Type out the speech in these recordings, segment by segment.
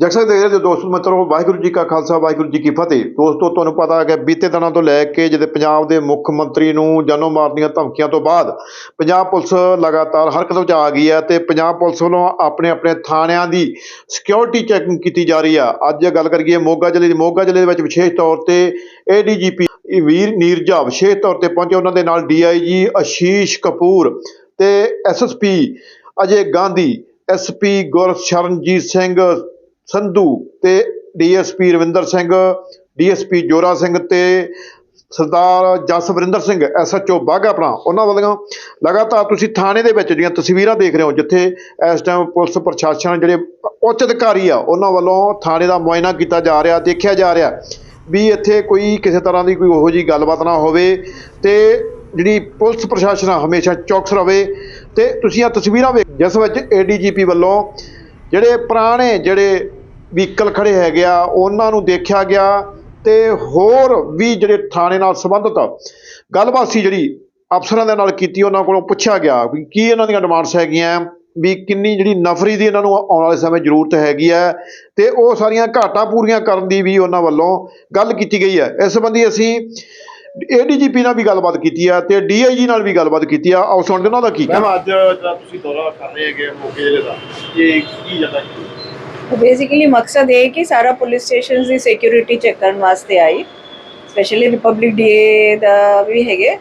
ਜਕਸਾ ਦੇਖ ਰਹੇ ਦੋਸਤੋ ਮਿੱਤਰੋ, ਵਾਹਿਗੁਰੂ ਜੀ ਕਾ ਖਾਲਸਾ, ਵਾਹਿਗੁਰੂ ਜੀ ਕੀ ਫਤਿਹ। ਦੋਸਤੋ, ਤੁਹਾਨੂੰ ਪਤਾ ਹੈ ਕਿ ਬੀਤੇ ਦਿਨਾਂ ਤੋਂ ਲੈ ਕੇ ਜਦੋਂ ਪੰਜਾਬ ਦੇ ਮੁੱਖ ਮੰਤਰੀ ਨੂੰ ਜਾਨੋਂ ਮਾਰਨ ਦੀਆਂ ਧਮਕੀਆਂ ਤੋਂ ਬਾਅਦ ਪੰਜਾਬ ਪੁਲਿਸ ਲਗਾਤਾਰ ਹਰਕਤ ਵਿੱਚ ਆ ਗਈ ਹੈ ਤੇ ਪੰਜਾਬ ਪੁਲਿਸ ਵੱਲੋਂ ਆਪਣੇ ਆਪਣੇ ਥਾਣਿਆਂ ਦੀ ਸਿਕਿਉਰਿਟੀ ਚੈਕਿੰਗ ਕੀਤੀ ਜਾ ਰਹੀ ਆ। ਅੱਜ ਗੱਲ ਕਰੀਏ ਮੋਗਾ ਜ਼ਿਲ੍ਹੇ ਦੀ। ਮੋਗਾ ਜ਼ਿਲ੍ਹੇ ਦੇ ਵਿੱਚ ਵਿਸ਼ੇਸ਼ ਤੌਰ ਤੇ ਏਡੀਜੀਪੀ ਵੀਰ ਨੀਰਜਾ ਵਿਸ਼ੇਸ਼ ਤੌਰ ਤੇ ਪਹੁੰਚੇ। ਉਹਨਾਂ ਦੇ ਨਾਲ ਡੀਆਈਜੀ ਅਸ਼ੀਸ਼ ਕਪੂਰ ਤੇ ਐਸਐਸਪੀ ਅਜੇ ਗਾਂਧੀ ਐਸਪੀ ਗੁਰਸ਼ਰਨਜੀਤ ਸਿੰਘ ਸੰਧੂ ਤੇ ਡੀਐਸਪੀ ਰਵਿੰਦਰ ਸਿੰਘ, ਡੀਐਸਪੀ ਜੋਰਾ ਸਿੰਘ ਤੇ ਸਰਦਾਰ ਜਸਵਰਿੰਦਰ ਸਿੰਘ, ਐਸਐਚਓ ਬਾਘਾ ਆਪਣਾ ਉਹਨਾਂ ਵੱਲੋਂ ਲਗਾਤਾਰ ਤੁਸੀਂ ਥਾਣੇ ਦੇ ਵਿੱਚ ਜਿਹੜੀਆਂ ਤਸਵੀਰਾਂ ਦੇਖ ਰਹੇ ਹੋ, ਜਿੱਥੇ ਇਸ ਟਾਈਮ ਪੁਲਿਸ ਪ੍ਰਸ਼ਾਸਨ ਜਿਹੜੇ ਉੱਚ ਅਧਿਕਾਰੀ ਆ, ਉਹਨਾਂ ਵੱਲੋਂ ਥਾਣੇ ਦਾ ਮੁਆਇਨਾ ਕੀਤਾ ਜਾ ਰਿਹਾ, ਦੇਖਿਆ ਜਾ ਰਿਹਾ ਵੀ ਇੱਥੇ ਕੋਈ ਕਿਸੇ ਤਰ੍ਹਾਂ ਦੀ ਕੋਈ ਉਹੋ ਜਿਹੀ ਗੱਲਬਾਤ ਨਾ ਹੋਵੇ ਤੇ ਜਿਹੜੀ ਪੁਲਿਸ ਪ੍ਰਸ਼ਾਸਨ ਆ, ਹਮੇਸ਼ਾ ਚੌਕਸ ਰਵੇ ਤੇ ਤੁਸੀਂ ਆ ਤਸਵੀਰਾਂ ਵੇਖ, ਜਿਸ ਵਿੱਚ ਏਡੀਜੀਪੀ ਵੱਲੋਂ ਜਿਹੜੇ ਪੁਰਾਣੇ ਜਿਹੜੇ ਵਹੀਕਲ ਖੜੇ ਹੈਗੇ ਆ, ਉਹਨਾਂ ਨੂੰ ਦੇਖਿਆ ਗਿਆ ਤੇ ਹੋਰ ਵੀ ਜਿਹੜੇ ਥਾਣੇ ਨਾਲ ਸੰਬੰਧਿਤ ਗੱਲਬਾਤ ਸੀ ਜਿਹੜੀ ਅਫਸਰਾਂ ਦੇ ਨਾਲ ਕੀਤੀ, ਉਹਨਾਂ ਕੋਲੋਂ ਪੁੱਛਿਆ ਗਿਆ ਵੀ ਕੀ ਇਹਨਾਂ ਦੀਆਂ ਡਿਮਾਂਡਸ ਹੈਗੀਆਂ, ਵੀ ਕਿੰਨੀ ਜਿਹੜੀ ਨਫਰੀ ਦੀ ਇਹਨਾਂ ਨੂੰ ਆਉਣ ਵਾਲੇ ਸਮੇਂ ਜ਼ਰੂਰਤ ਹੈਗੀ ਹੈ ਤੇ ਉਹ ਸਾਰੀਆਂ ਘਾਟਾਂ ਪੂਰੀਆਂ ਕਰਨ ਦੀ ਵੀ ਉਹਨਾਂ ਵੱਲੋਂ ਗੱਲ ਕੀਤੀ ਗਈ ਹੈ। ਇਸ ਸੰਬੰਧੀ ਅਸੀਂ ਏਡੀਜੀਪੀ ਨਾਲ ਵੀ ਗੱਲਬਾਤ ਕੀਤੀ ਆ ਤੇ ਡੀਆਈਜੀ ਨਾਲ ਵੀ ਗੱਲਬਾਤ ਕੀਤੀ ਆ ਆਓ ਸੁਣਦੇ ਉਹਨਾਂ ਦਾ ਕੀ ਮੈਮ ਅੱਜ ਜਿਹੜਾ ਤੁਸੀਂ ਦੌਰਾ ਕਰ ਰਹੇ ਹੈਗੇ ਮੋਗੇ ਜ਼ਿਲ੍ਹੇ ਦਾ ਇਹ ਕੀ ਜਗ੍ਹਾ ਹੈ ਬੇਸਿਕਲੀ ਮਕਸਦ ਇਹ ਹੈ ਕਿ ਸਾਰਾ ਪੁਲਿਸ ਸਟੇਸ਼ਨਸ ਦੀ ਸਿਕਿਉਰਿਟੀ ਚੈੱਕ ਕਰਨ ਵਾਸਤੇ ਆਈ ਸਪੈਸ਼ਲੀ ਰਿਪਬਲਿਕ ਡੇ ਦਾ ਵੀ ਹੈਗੇ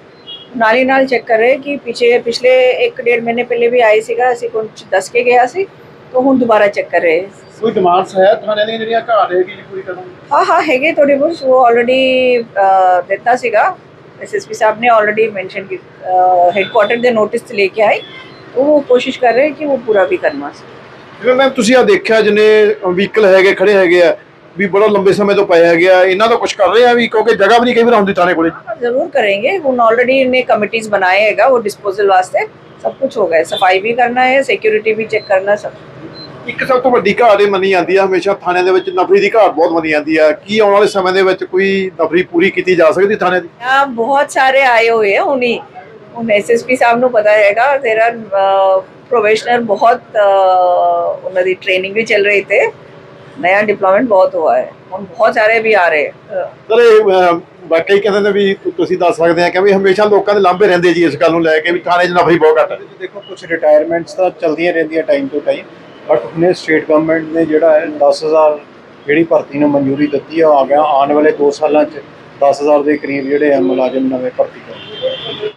ਨਾਲ ਹੀ ਨਾਲ ਚੈੱਕ ਕਰ ਰਹੇ ਕਿ ਪਿਛੇ ਪਿਛਲੇ 1.5 ਮਹੀਨੇ ਪਹਿਲੇ ਵੀ ਆਈ ਸੀਗਾ ਅਸੀਂ ਕੁਝ ਦੱਸ ਕੇ ਗਿਆ ਸੀ ਤਾਂ ਹੁਣ ਦੁਬਾਰਾ ਚੈੱਕ ਕਰ ਰਹੇ ਕੋਈ ਡਿਮਾਂਡਸ ਹੈ ਥਾਣੇ ਦੀਆਂ ਜਿਹੜੀਆਂ ਘਾਟ ਹੈਗੀ ਜੀ ਪੂਰੀ ਕਰਨ ਹਾਂ ਹਾਂ ਹੈਗੇ ਥੋੜੇ ਬਹੁਤ ਉਹ ਆਲਰੇਡੀ ਦਿੱਤਾ ਸੀਗਾ ਐਸਐਸਪੀ ਸਾਹਿਬ ਨੇ ਆਲਰੇਡੀ ਮੈਂਸ਼ਨ ਕਿ ਹੈਡਕੁਆਟਰ ਦੇ ਨੋਟਿਸ ਤੇ ਲੈ ਕੇ ਆਏ ਉਹ ਕੋਸ਼ਿਸ਼ ਕਰ ਰਹੇ ਕਿ ਉਹ ਪੂਰਾ ਵੀ ਕਰਨਾ ਸੀ ਜਿਵੇਂ ਮੈਮ ਤੁਸੀਂ ਆ ਦੇਖਿਆ ਜਿਨੇ ਵਹੀਕਲ ਹੈਗੇ ਖੜੇ ਹੈਗੇ ਆ ਵੀ ਬੜਾ ਲੰਬੇ ਸਮੇਂ ਤੋਂ ਪਏ ਹੈਗੇ ਆ ਇਹਨਾਂ ਦਾ ਕੁਝ ਕਰ ਰਹੇ ਆ ਵੀ ਕਿਉਂਕਿ ਜਗ੍ਹਾ ਵੀ ਨਹੀਂ ਕਈ ਵਾਰ ਹੁੰਦੀ ਥਾਣੇ ਕੋਲੇ? ਜ਼ਰੂਰ ਕਰਾਂਗੇ ਹੁਣ ਆਲਰੇਡੀ ਇਹਨੇ ਕਮੇਟੀਆਂ ਬਣਾਏ ਹੈਗਾ ਉਹ ਡਿਸਪੋਜ਼ਲ ਵਾਸਤੇ ਸਭ ਕੁਝ ਹੋ ਗਿਆ ਸਫ਼ਾਈ ਵੀ ਕਰਨਾ ਹੈ ਸਿਕਿਉਰਿਟੀ ਵੀ ਚੈੱਕ ਕਰਨਾ ਸਭ। ਇੱਕ ਸਭ ਤੋਂ ਵੱਡੀ ਘਾਟ ਇਹ ਮੰਨੀ ਜਾਂਦੀ ਆ ਹਮੇਸ਼ਾ ਥਾਣਿਆਂ ਦੇ ਵਿੱਚ ਨਫਰੀ ਦੀ ਘਾਟ ਬਹੁਤ ਮੰਨੀ ਜਾਂਦੀ ਆ। ਕੀ ਆਉਣ ਵਾਲੇ ਸਮੇਂ ਦੇ ਵਿੱਚ ਕੋਈ ਨਫਰੀ ਪੂਰੀ ਕੀਤੀ ਜਾ ਸਕਦੀ ਥਾਣੇ ਦੀ? ਆ ਬਹੁਤ ਸਾਰੇ ਆਏ ਹੋਏ ਆ ਹੁਣੀ। ਹੁਣ ਐਸਐਸਪੀ ਸਾਹਿਬ ਨੂੰ ਪਤਾ ਹੈਗਾ ਤੇਰਾ प्रोफेशनल बहुत उन्होंने ट्रेनिंग भी चल रही थे नया ਡਿਪਲੋਇਮੈਂਟ ਬਹੁਤ ਹੋਇਆ ਹੈ। ਹੁਣ ਬਹੁਤ ਸਾਰੇ ਵੀ ਆ ਰਹੇ। ਸਰ ਇਹ ਵਾਕਈ ਕਹਿੰਦੇ ਨੇ ਵੀ ਤੁਸੀਂ ਦੱਸ ਸਕਦੇ ਆ ਕਿ ਵੀ ਹਮੇਸ਼ਾ ਲੋਕਾਂ ਦੇ ਲਾਂਭੇ ਰਹਿੰਦੇ ਜੀ ਇਸ ਗੱਲ ਨੂੰ ਲੈ ਕੇ ਵੀ ਥਾਣੇ 'ਚ ਨਫਰੀ ਬਹੁਤ ਘੱਟ ਹੈ ਦੇਖੋ ਕੁਝ ਰਿਟਾਇਰਮੈਂਟਸ ਤਾਂ ਚਲਦੀਆਂ ਰਹਿੰਦੀਆਂ ਟਾਈਮ ਤੋਂ ਟਾਈਮ ਬਟ ਨੇ ਸਟੇਟ ਗਵਰਨਮੈਂਟ ਨੇ ਜਿਹੜਾ ਹੈ 10000 ਜਿਹੜੀ ਭਰਤੀ ਨੂੰ ਮਨਜ਼ੂਰੀ ਦਿੱਤੀ ਆ ਆ ਗਿਆ। ਆਉਣ ਵਾਲੇ 2 ਸਾਲਾਂ 'ਚ 10000 ਦੇ ਕਰੀਬ ਜਿਹੜੇ ਆ ਮੁਲਾਜ਼ਮ ਨਵੇਂ ਭਰਤੀ ਕਰਨਗੇ